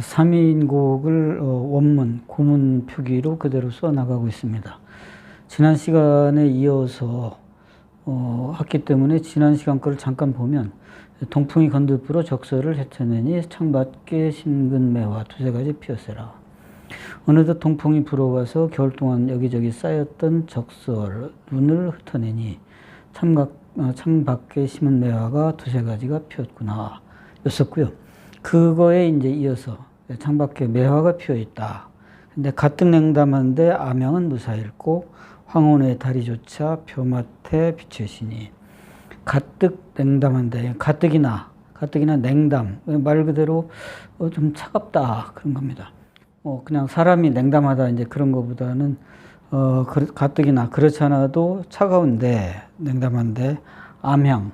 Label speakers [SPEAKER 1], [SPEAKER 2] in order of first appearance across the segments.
[SPEAKER 1] 삼인곡을 어, 원문, 고문 표기로 그대로 써나가고 있습니다. 지난 시간에 이어서 어, 했기 때문에 지난 시간 거를 잠깐 보면 동풍이 건들불어 적설을 헤쳐내니 창밖에 심근매화 두세 가지 피었으라. 어느덧 동풍이 불어와서 겨울 동안 여기저기 쌓였던 적설 눈을 흩어내니 창밖, 어, 창밖에 심은 매화가 두세 가지가 피었구나 였었고요. 그거에 이제 이어서 창밖에 매화가 피어 있다. 근데 가뜩 냉담한데 암양은 무사일고 황혼의 다리조차 벼맡에 비치시니 가뜩 냉담한데 가뜩이나 가뜩이나 냉담 말 그대로 어, 좀 차갑다 그런 겁니다. 어 그냥 사람이 냉담하다 이제 그런 것보다는 어 그- 가뜩이나 그렇지 않아도 차가운데 냉담한데 암향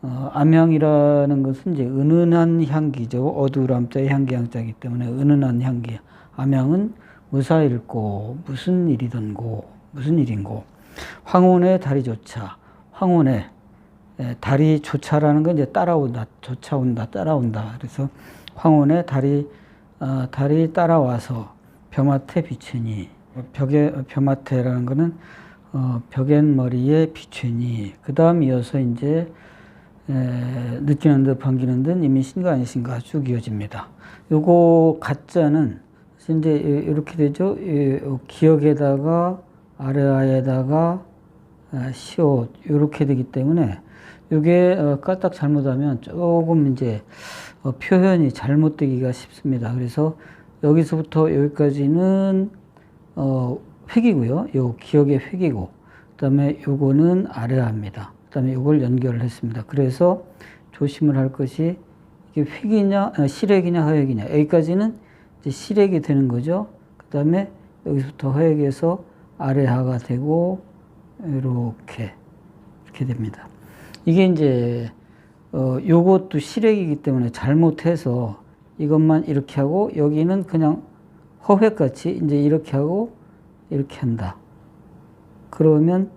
[SPEAKER 1] 어, 암향이라는 것은 이제 은은한 향기죠. 어두람자의 향기 향자이기 때문에 은은한 향기. 암향은 무사일고 무슨 일이든고 무슨 일인고 황혼의 다리조차 황혼의 에, 다리조차라는 건 이제 따라온다, 쫓아온다, 따라온다. 그래서 황혼의 다리 어, 다리 따라와서 벼맡에 비추니 벽에 벼맡에라는 거는 어, 벽엔 머리에 비추니 그 다음 이어서 이제 에, 느끼는 듯 반기는 듯 이미 신가 아니신가 쭉 이어집니다. 요거 가짜는 이제 이렇게 되죠. 이 기억에다가 아래아에다가 아, 시옷 이렇게 되기 때문에 이게 어, 까딱 잘못하면 조금 이제 어, 표현이 잘못되기가 쉽습니다. 그래서 여기서부터 여기까지는 어, 획이고요. 요 기억의 획이고 그다음에 요거는 아래합니다. 그다음에 요걸 연결을 했습니다. 그래서 조심을 할 것이 이게 획이냐 아, 실획이냐 허획이냐 여기까지는 이제 실획이 되는 거죠. 그다음에 여기서부터 허획에서 아래하가 되고 이렇게 이렇게 됩니다. 이게 이제 어 요것도 실액이기 때문에 잘못해서 이것만 이렇게 하고 여기는 그냥 허획같이 이제 이렇게 하고 이렇게 한다. 그러면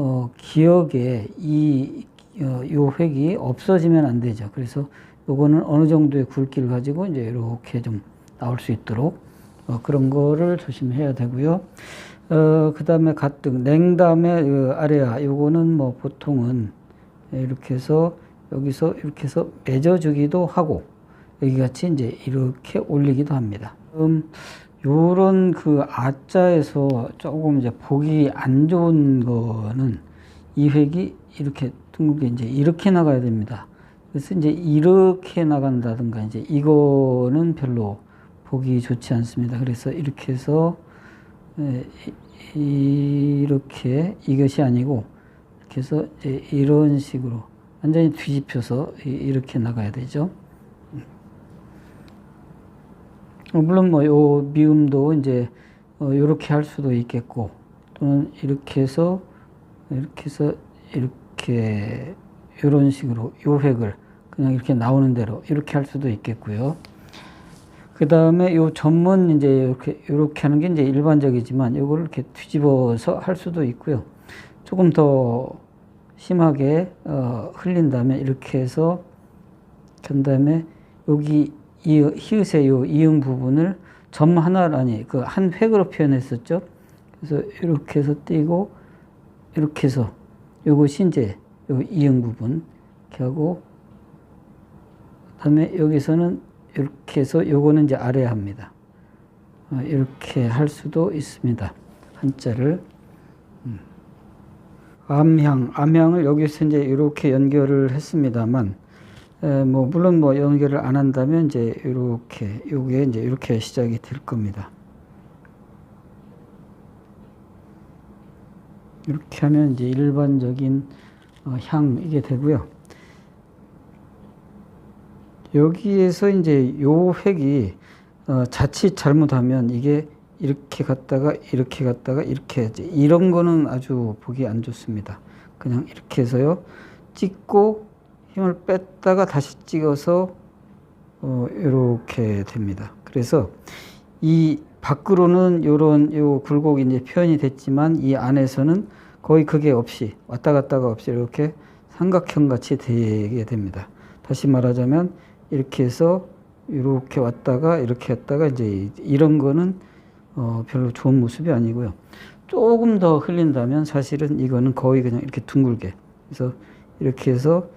[SPEAKER 1] 어 기억에 이 어, 요 획이 없어지면 안 되죠. 그래서 요거는 어느 정도의 굵기를 가지고 이제 이렇게 좀 나올 수 있도록 어, 그런 거를 조심해야 되고요. 어, 그 다음에 가뜩, 냉담의 그 아래야, 요거는 뭐 보통은 이렇게 해서 여기서 이렇게 해서 맺어주기도 하고 여기 같이 이제 이렇게 올리기도 합니다. 음, 요런 그 아자에서 조금 이제 보기 안 좋은 거는 이 획이 이렇게 둥글게 이제 이렇게 나가야 됩니다. 그래서 이제 이렇게 나간다든가 이제 이거는 별로 보기 좋지 않습니다. 그래서 이렇게 해서 에, 이- 이렇게 이것이 아니고 이렇게 해서 이런 식으로 완전히 뒤집혀서 이- 이렇게 나가야 되죠. 어, 물론 뭐 요 미음도 이제 어, 요렇게 할 수도 있겠고 또는 이렇게 해서 이렇게 해서 이렇게 이런 식으로 요 획을 그냥 이렇게 나오는 대로 이렇게 할 수도 있겠고요. 그 다음에 요 전문 이제 이렇게 이렇게 하는 게 이제 일반적이지만 요걸 이렇게 뒤집어서 할 수도 있고요. 조금 더 심하게 어, 흘린다면 이렇게 해서 그 다음에 여기 이 히읗의 요 이응 부분을 점 하나 아니 그 한 획으로 표현했었죠. 그래서 이렇게 해서 띄고 이렇게 해서 요것이 이제 요 이응 부분 이렇게 하고 그다음에 여기서는 이렇게 해서 요거는 이제 아래 합니다. 어, 이렇게 할 수도 있습니다. 한자를 음. 암향 암향을 여기서 이제 이렇게 연결을 했습니다만 에, 뭐 물론 뭐 연결을 안 한다면 이제 이렇게 요게 이제 이렇게 시작이 될 겁니다. 이렇게 하면 이제 일반적인 어, 향 이게 되고요. 여기에서 이제 요 획이 어, 자칫 잘못하면 이게 이렇게 갔다가 이렇게 갔다가 이렇게. 이런 거는 아주 보기 안 좋습니다. 그냥 이렇게 해서요. 찍고 힘을 뺐다가 다시 찍어서 어, 이렇게 됩니다. 그래서 이 밖으로는 요런 요 굴곡이 이제 표현이 됐지만 이 안에서는 거의 그게 없이 왔다 갔다가 없이 이렇게 삼각형 같이 되게 됩니다. 다시 말하자면 이렇게 해서 이렇게 왔다가 이렇게 했다가 이제 이런 거는 어, 별로 좋은 모습이 아니고요. 조금 더 흘린다면 사실은 이거는 거의 그냥 이렇게 둥글게 그래서 이렇게 해서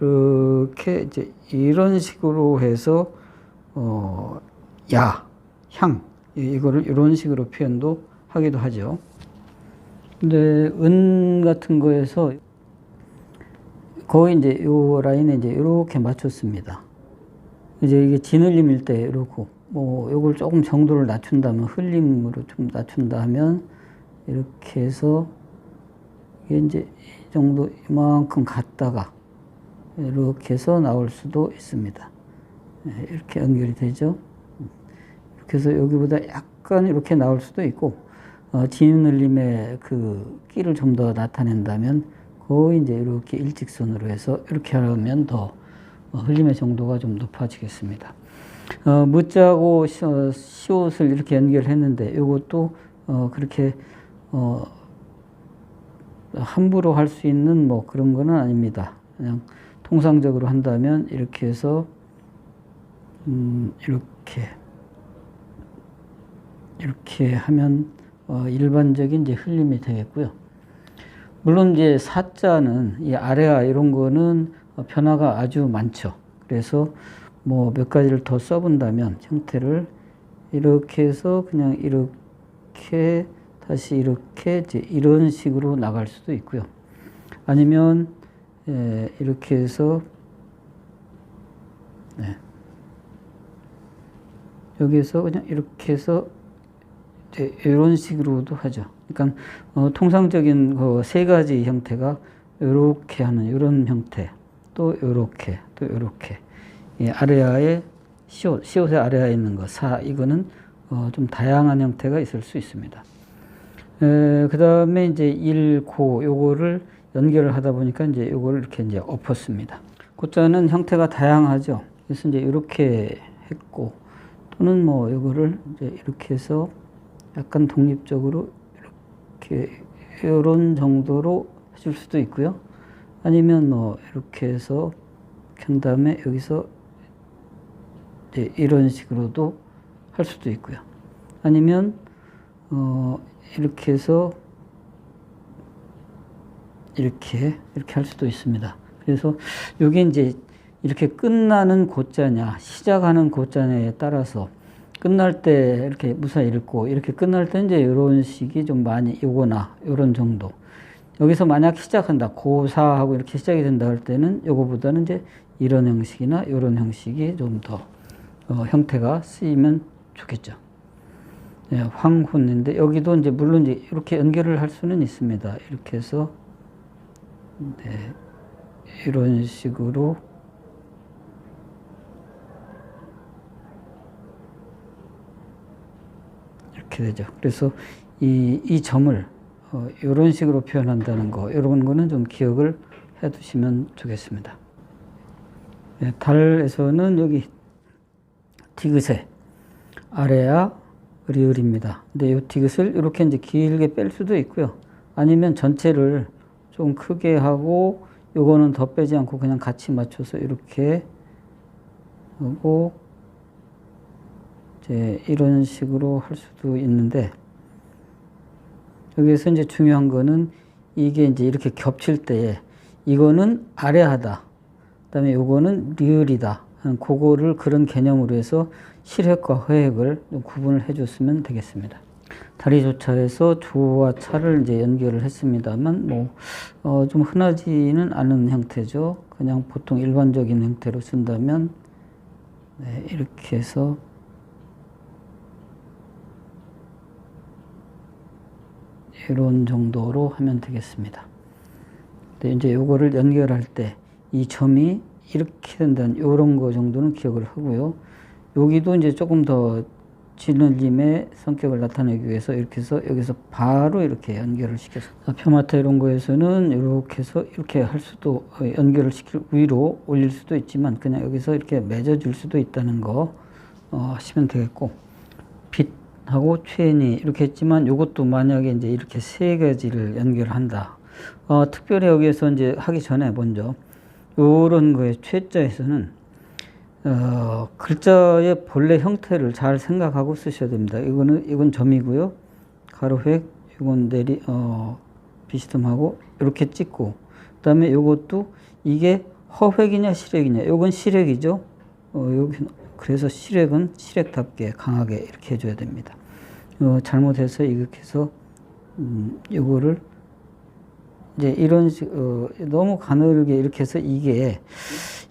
[SPEAKER 1] 이렇게 이제 이런 식으로 해서 어, 야, 향 이- 이거를 이런 식으로 표현도 하기도 하죠. 근데 은 같은 거에서 거의 이제 요 라인에 이제 이렇게 맞췄습니다. 이제 이게 진흘림일 때 이렇고 뭐 요걸 조금 정도를 낮춘다면 흘림으로 좀 낮춘다 하면 이렇게 해서 이게 이제 이 정도 이만큼 갔다가 이렇게 해서 나올 수도 있습니다. 예, 이렇게 연결이 되죠. 이렇게 해서 여기보다 약간 이렇게 나올 수도 있고 어, 진흘림의 그 끼를 좀 더 나타낸다면 거의 이제 이렇게 일직선으로 해서 이렇게 하면 더 어, 흘림의 정도가 좀 높아지겠습니다. 어, 무자고 시- 어, 시옷을 이렇게 연결했는데 이것도 어, 그렇게 어, 함부로 할 수 있는 뭐 그런 거는 아닙니다. 그냥 통상적으로 한다면 이렇게 해서 음, 이렇게 이렇게 하면 어, 일반적인 이제 흘림이 되겠고요. 물론 이제 사자는 이 아래아 이런 거는 어, 변화가 아주 많죠. 그래서 뭐 몇 가지를 더 써본다면 형태를 이렇게 해서 그냥 이렇게 다시 이렇게 이제 이런 식으로 나갈 수도 있고요. 아니면 예, 이렇게 해서 네. 여기에서 그냥 이렇게 해서 이제 이런 식으로도 하죠. 그러니까 어, 통상적인 그 세 가지 형태가 이렇게 하는 이런 형태, 또 이렇게, 또 이렇게. 이 아래아에 시옷, 시옷의 아래아에 있는 거, 사 이거는 어, 좀 다양한 형태가 있을 수 있습니다. 그 다음에 이제 일, 고 요거를 연결을 하다 보니까 이제 요거를 이렇게 이제 엎었습니다. 고자는 형태가 다양하죠. 그래서 이제 이렇게 했고 또는 뭐 요거를 이제 이렇게 해서 약간 독립적으로 이렇게 이런 정도로 해줄 수도 있고요. 아니면 뭐 이렇게 해서 켠 다음에 여기서 이제 이런 식으로도 할 수도 있고요. 아니면 어 이렇게 해서 이렇게 이렇게 할 수도 있습니다. 그래서 이게 이제 이렇게 끝나는 고자냐 시작하는 고자냐에 따라서 끝날 때 이렇게 무사히 읽고 이렇게 끝날 때 이제 이런 식이 좀 많이 요거나 이런 정도. 여기서 만약 시작한다 고사하고 이렇게 시작이 된다 할 때는 요거보다는 이제 이런 형식이나 이런 형식이 좀더 어, 형태가 쓰이면 좋겠죠. 네, 황혼인데 여기도 이제 물론 이제 이렇게 연결을 할 수는 있습니다. 이렇게 해서 네, 이런 식으로 이렇게 되죠. 그래서 이, 이 점을 어, 이런 식으로 표현한다는 거, 이런 거는 좀 기억을 해 두시면 좋겠습니다. 네, 달에서는 여기 디귿에 아래야 리을입니다. 근데 이 디귿을 이렇게 이제 길게 뺄 수도 있고요. 아니면 전체를 좀 크게 하고 요거는 더 빼지 않고 그냥 같이 맞춰서 이렇게 하고 이제 이런 식으로 할 수도 있는데 여기서 이제 중요한 거는 이게 이제 이렇게 겹칠 때에 이거는 아래하다. 그다음에 요거는 리을이다. 그거를 그런 개념으로 해서 실획과 허획을 좀 구분을 해줬으면 되겠습니다. 다리 조차에서 주어와 차를 이제 연결을 했습니다만 뭐 어, 좀 흔하지는 않은 형태죠. 그냥 보통 일반적인 형태로 쓴다면 네, 이렇게 해서 이런 정도로 하면 되겠습니다. 근데 이제 요거를 연결할 때 이 점이 이렇게 된다는 이런 거 정도는 기억을 하고요. 여기도 이제 조금 더 진을림의 성격을 나타내기 위해서 이렇게 해서 여기서 바로 이렇게 연결을 시켜서 표마타 이런 거에서는 이렇게 해서 이렇게 할 수도 어, 연결을 시킬 위로 올릴 수도 있지만 그냥 여기서 이렇게 맺어줄 수도 있다는 거 어, 하시면 되겠고 빛하고 최니 이렇게 했지만 이것도 만약에 이제 이렇게 세 가지를 연결한다. 어, 특별히 여기에서 이제 하기 전에 먼저 요런 거에 최자에서는 어, 글자의 본래 형태를 잘 생각하고 쓰셔야 됩니다. 이거는 이건 점이고요. 가로획, 이건 내리 어, 비스듬하고 이렇게 찍고 그다음에 요것도 이게 허획이냐 실획이냐. 요건 실획이죠. 어, 여기 그래서 실획은 실획답게 강하게 이렇게 해줘야 됩니다. 어, 잘못해서 이렇게 해서 음, 요거를 이제 이런 식 어, 너무 가늘게 이렇게 해서 이게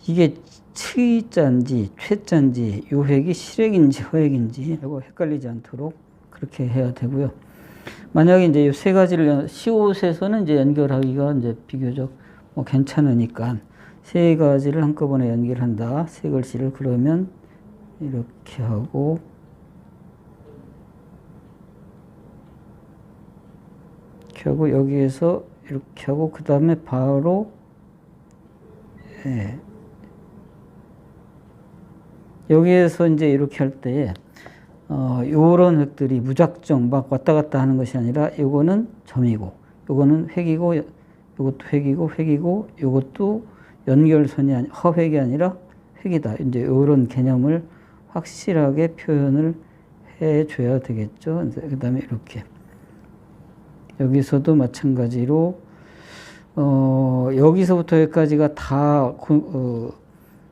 [SPEAKER 1] 이게 치자인지 최자인지 요 획이 실획인지 허획인지 이거 헷갈리지 않도록 그렇게 해야 되고요. 만약에 이제 이 세 가지를 시옷에서는 이제 연결하기가 이제 비교적 뭐 괜찮으니까 세 가지를 한꺼번에 연결한다. 세 글씨를 그러면 이렇게 하고 이렇게 하고 여기에서 이렇게 하고 그 다음에 바로 예. 여기에서 이제 이렇게 할 때에 어, 요런 획들이 무작정 막 왔다 갔다 하는 것이 아니라 요거는 점이고 요거는 획이고 요- 요것도 획이고 획이고 요것도 연결선이 아니 허획이 아니라 획이다. 이제 요런 개념을 확실하게 표현을 해 줘야 되겠죠. 그 다음에 이렇게 여기서도 마찬가지로 어, 여기서부터 여기까지가 다 구, 어,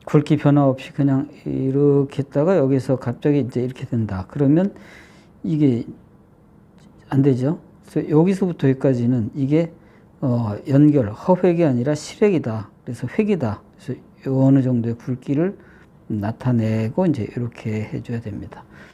[SPEAKER 1] 굵기 변화 없이 그냥 이렇게 했다가 여기서 갑자기 이제 이렇게 된다. 그러면 이게 안 되죠. 그래서 여기서부터 여기까지는 이게 어, 연결, 허획이 아니라 실획이다. 그래서 획이다. 그래서 요 어느 정도의 굵기를 나타내고 이제 이렇게 해줘야 됩니다.